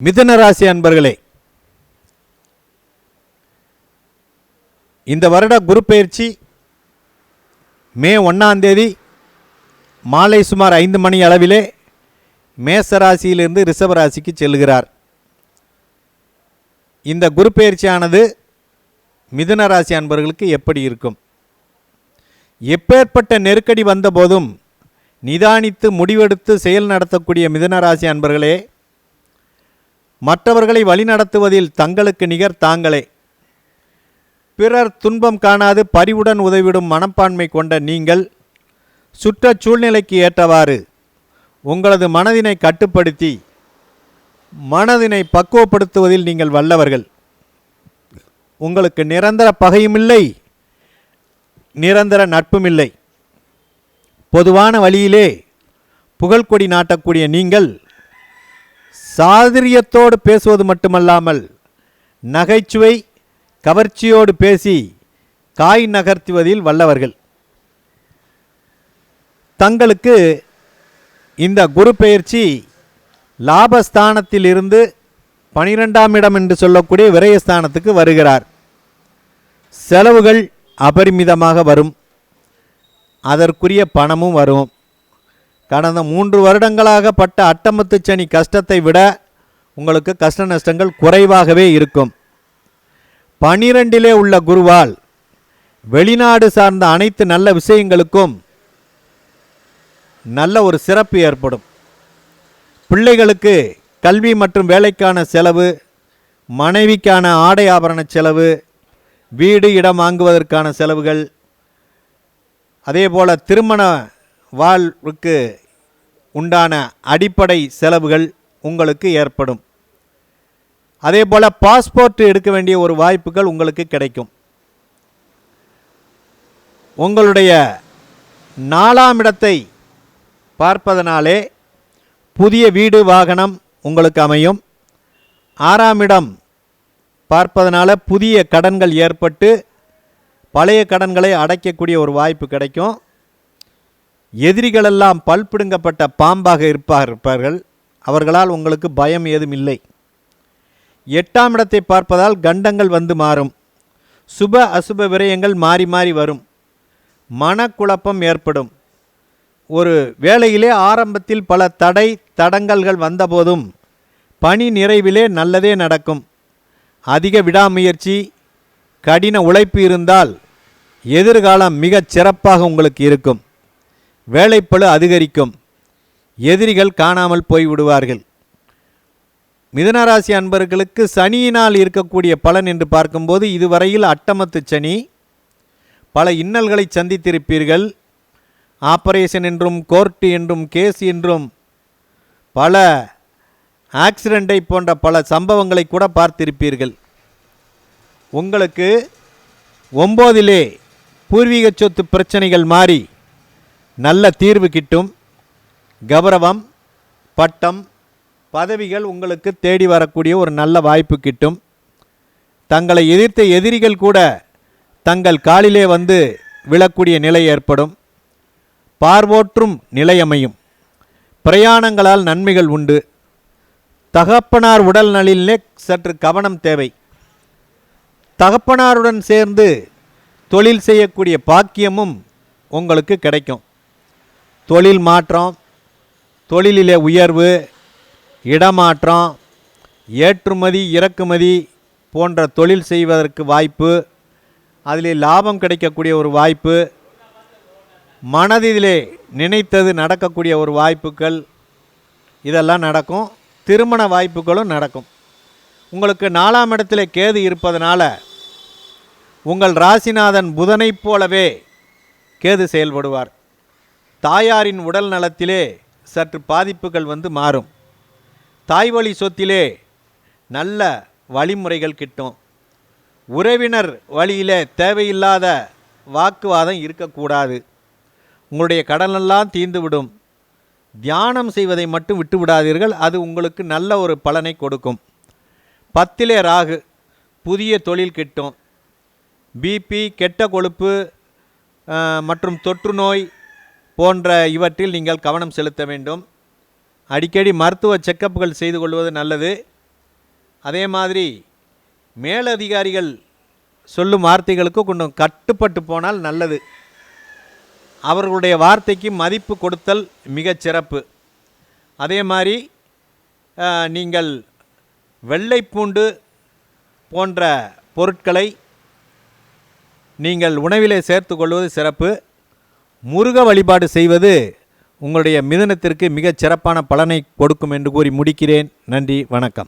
மிதுன ராசி அன்பர்களே இந்த வருட குரு பயிற்சி மே ஒன்றாம் தேதி மாலை சுமார் ஐந்து மணி அளவிலே மேச ராசியிலிருந்து ரிஷப ராசிக்கு செல்கிறார் இந்த குரு பயிற்சியானது மிதுன ராசி அன்பர்களுக்கு எப்படி இருக்கும்? எப்பேற்பட்ட நெருக்கடி வந்தபோதும் நிதானித்து முடிவெடுத்து செயல் நடத்தக்கூடிய மிதுன ராசி அன்பர்களே மற்றவர்களை வழிநடத்துவதில் தங்களுக்கு நிகர் தாங்களே. பிறர் துன்பம் காணாது பரிவுடன் உதவிடும் மனப்பான்மை கொண்ட நீங்கள் சுற்றச் சூழ்நிலைக்கு ஏற்றவாறு உங்களது மனதினை கட்டுப்படுத்தி மனதினை பக்குவப்படுத்துவதில் நீங்கள் வல்லவர்கள். உங்களுக்கு நிரந்தர பகையுமில்லை நிரந்தர நட்புமில்லை. பொதுவான வழியிலே புகழ்கொடி நாட்டக்கூடிய நீங்கள் சாதுரியத்தோடு பேசுவது மட்டுமல்லாமல் நகைச்சுவை கவர்ச்சியோடு பேசி காய் நகர்த்துவதில் வல்லவர்கள். தங்களுக்கு இந்த குரு பெயர்ச்சி லாபஸ்தானத்திலிருந்து பனிரெண்டாம் இடம் என்று சொல்லக்கூடிய விரயஸ்தானத்துக்கு வருகிறார். செலவுகள் அபரிமிதமாக வரும். அதற்குரிய பணமும் வரும். கடந்த மூன்று வருடங்களாக பட்ட அட்டமத்து சனி கஷ்டத்தை விட உங்களுக்கு கஷ்ட நஷ்டங்கள் குறைவாகவே இருக்கும். பனிரெண்டிலே உள்ள குருவால் வெளிநாடு சார்ந்த அனைத்து நல்ல விஷயங்களுக்கும் நல்ல ஒரு சிறப்பு ஏற்படும். பிள்ளைகளுக்கு கல்வி மற்றும் வேலைக்கான செலவு மனைவிக்கான ஆடை ஆபரண செலவு வீடு இடம் வாங்குவதற்கான செலவுகள் அதே போல் திருமண வாழ்வுக்கு உண்டான அடிப்படை செலவுகள் உங்களுக்கு ஏற்படும். அதே போல் பாஸ்போர்ட் எடுக்க வேண்டிய ஒரு வாய்ப்புகள் உங்களுக்கு கிடைக்கும். உங்களுடைய நாலாம் இடத்தை பார்ப்பதனாலே புதிய வீடு வாகனம் உங்களுக்கு அமையும். ஆறாம் இடம் பார்ப்பதனால புதிய கடன்கள் ஏற்பட்டு பழைய கடன்களை அடைக்கக்கூடிய ஒரு வாய்ப்பு கிடைக்கும். எதிரிகளெல்லாம் பல்பிடுங்கப்பட்ட பாம்பாக இருப்பார் இருப்பார்கள். அவர்களால் உங்களுக்கு பயம் ஏதும் இல்லை. எட்டாம் இடத்தை பார்ப்பதால் கண்டங்கள் வந்து மாறும். சுப அசுப விரயங்கள் மாறி மாறி வரும். மனக்குழப்பம் ஏற்படும். ஒரு வேளையிலே ஆரம்பத்தில் பல தடை தடங்கல்கள் வந்தபோதும் பணி நிறைவிலே நல்லதே நடக்கும். அதிக விடாமுயற்சி கடின உழைப்பு இருந்தால் எதிர்காலம் மிகச் சிறப்பாக உங்களுக்கு இருக்கும். வேலைப்பழு அதிகரிக்கும். எதிரிகள் காணாமல் போய்விடுவார்கள். மிதனராசி அன்பர்களுக்கு சனியினால் இருக்கக்கூடிய பலன் என்று பார்க்கும்போது இதுவரையில் அட்டமத்து சனி. பல இன்னல்களை சந்தித்திருப்பீர்கள். ஆபரேஷன் என்றும் கோர்ட்டு என்றும் கேஸ் என்றும் பல ஆக்சிடெண்ட்டை போன்ற பல சம்பவங்களை கூட பார்த்திருப்பீர்கள். உங்களுக்கு ஒம்போதிலே பூர்வீக சொத்து பிரச்சனைகள் மாறி நல்ல தீர்வு கிட்டும் கௌரவம் பட்டம் பதவிகள் உங்களுக்கு தேடி வரக்கூடிய ஒரு நல்ல வாய்ப்பு கிட்டும். தங்களை எதிர்த்த எதிரிகள் கூட தங்கள் காலிலே வந்து விழக்கூடிய நிலை ஏற்படும். பார்வோற்றும் நிலையமையும். பிரயாணங்களால் நன்மைகள் உண்டு. தகப்பனார் உடல் நலிலே சற்று கவனம் தேவை. தகப்பனாருடன் சேர்ந்து தொழில் செய்யக்கூடிய பாக்கியமும் உங்களுக்கு கிடைக்கும். தொழில் மாற்றம் தொழிலிலே உயர்வு இடமாற்றம் ஏற்றுமதி இறக்குமதி போன்ற தொழில் செய்வதற்கு வாய்ப்பு அதில் லாபம் கிடைக்கக்கூடிய ஒரு வாய்ப்பு மனதிலே நினைத்தது நடக்கக்கூடிய ஒரு வாய்ப்புகள் இதெல்லாம் நடக்கும். திருமண வாய்ப்புகளும் நடக்கும். உங்களுக்கு நாலாம் இடத்துல கேது இருப்பதனால உங்கள் ராசிநாதன் புதனைப் போலவே கேது செயல்படுவார். தாயாரின் உடல் நலத்திலே சற்று பாதிப்புகள் வந்து மாறும். தாய்வழி சொத்திலே நல்ல வழிமுறைகள் கிட்டும். உறவினர் வழியிலே தேவையில்லாத வாக்குவாதம் இருக்கக்கூடாது. உங்களுடைய கடனெல்லாம் தீர்ந்துவிடும் தியானம் செய்வதை மட்டும் விட்டு விடாதீர்கள் அது உங்களுக்கு நல்ல ஒரு பலனை கொடுக்கும். பத்திலே ராகு புதிய தொழில் கிட்டும். பிபி கெட்ட கொழுப்பு மற்றும் தொற்று நோய் போன்ற இவற்றில் நீங்கள் கவனம் செலுத்த வேண்டும். அடிக்கடி மருத்துவ செக்கப்புகள் செய்து கொள்வது நல்லது. அதே மாதிரி மேலதிகாரிகள் சொல்லும் வார்த்தைகளுக்கு கொஞ்சம் கட்டுப்பட்டு போனால் நல்லது. அவர்களுடைய வார்த்தைக்கு மதிப்பு கொடுத்தல் மிகச் சிறப்பு. அதே மாதிரி நீங்கள் வெள்ளைப்பூண்டு போன்ற பொருட்களை நீங்கள் உணவிலே சேர்த்து கொள்வது சிறப்பு. முருக வழிபாடு செய்வது உங்களுடைய மிதனத்திற்கு மிகச் சிறப்பான பலனை கொடுக்கும் என்று கூறி முடிக்கிறேன். நன்றி வணக்கம்.